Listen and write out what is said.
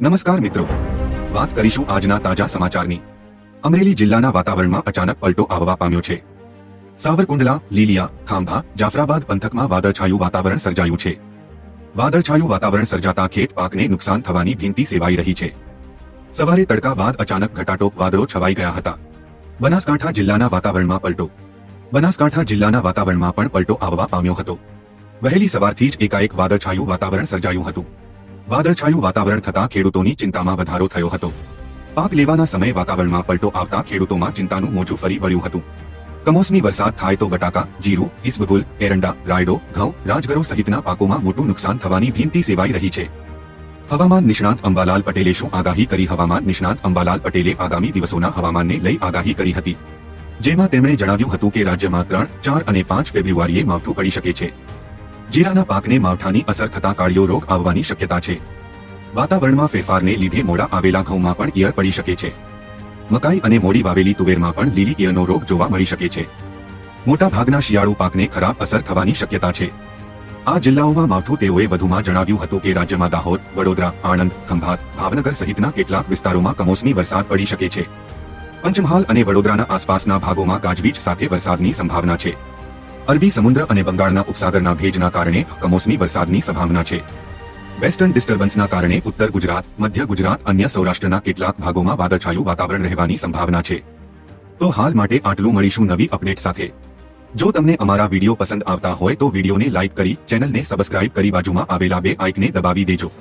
નમસ્કાર મિત્રો. વાત કરીશું આજના તાજા સમાચારની. અમરેલી જિલ્લાના વાતાવરણમાં અચાનક પલટો આવવા પામ્યો છે. સાવરકુંડલા, લીલિયા, ખાંભા, જાફરાબાદ પંથકમાં વાદળછાયું વાતાવરણ સર્જાયું છે. વાદળછાયું વાતાવરણ સર્જાતા ખેત પાકને નુકસાન થવાની ભીંતી સેવાઈ રહી છે. સવારે તડકા બાદ અચાનક ઘટાટોપ વાદળો છવાઈ ગયા હતા. બનાસકાંઠા જિલ્લાના વાતાવરણમાં પલટો. બનાસકાંઠા જિલ્લાના વાતાવરણમાં પણ પલટો આવવા પામ્યો હતો. વહેલી સવારથી જ એકાએક વાદળછાયું વાતાવરણ સર્જાયું હતું. વાદળછાયું વાતાવરણ થતાં ખેડૂતોની ચિંતામાં વધારો થયો હતો. પાક લેવાના સમયે વાતાવરણમાં પલટો આવતા ખેડૂતોમાં ચિંતાનું મોજું ફરી વળ્યું હતું. કમોસમી વરસાદ થાય તો બટાકા, જીરું ઇસબગુલ એરંડા, રાયડો, ઘઉં, રાજગરો સહિતના પાકોમાં મોટું નુકસાન થવાની ભીંતી સેવાઈ રહી છે. હવામાન નિષ્ણાંત અંબાલાલ પટેલે શું આગાહી કરી હવામાન નિષ્ણાંત અંબાલાલ પટેલે આગામી દિવસોના હવામાનને લઈ આગાહી કરી હતી? જેમાં તેમણે જણાવ્યું હતું કે રાજ્યમાં ત્રણ, ચાર અને પાંચ ફેબ્રુઆરીએ માવઠું પડી શકે છે. જીરાના પાકને માવઠાની અસર થતા કાળિયો રોગ આવવાની શક્યતા છે. વાતાવરણમાં ફેરફારને લીધે મોડા આવેલા ઘઉંમાં પણ ઈયળ પડી શકે છે. મકાઈ અને મોડી વાવેલી તુવેરમાં પણ લીલી ઈયળનો રોગ જોવા મળી શકે છે. મોટા ભાગના શિયાળુ પાકને ખરાબ અસર થવાની શક્યતા છે. આ જિલ્લાઓમાં માવઠું તેઓએ વધુમાં જણાવ્યું હતું કે રાજ્યમાં દાહોદ, વડોદરા, આણંદ, ખંભાત, ભાવનગર સહિતના કેટલાક વિસ્તારોમાં કમોસમી વરસાદ પડી શકે છે. પંચમહાલ અને વડોદરાના આસપાસના ભાગોમાં ગાજવીજ સાથે વરસાદની સંભાવના છે. અરબી, સમુદ્ર અને બંગાળના ઉપસાગરના ભેજના કારણે કમોસમી વરસાદની સંભાવના છે. વેસ્ટર્ન ડિસ્ટર્બન્સના કારણે ઉત્તર ગુજરાત, મધ્ય ગુજરાત, અન્ય સૌરાષ્ટ્રના કેટલાક ભાગોમાં વાદળછાયું વાતાવરણ રહેવાની સંભાવના છે. તો હાલ માટે આટલું મળીશું નવી અપડેટ સાથે. જો તમને અમારા વીડિયો પસંદ આવતા હોય તો વિડીયોને લાઇક કરી, ચેનલને સબસ્ક્રાઇબ કરી બાજુમાં આવેલા બે આઇકને દબાવી દેજો.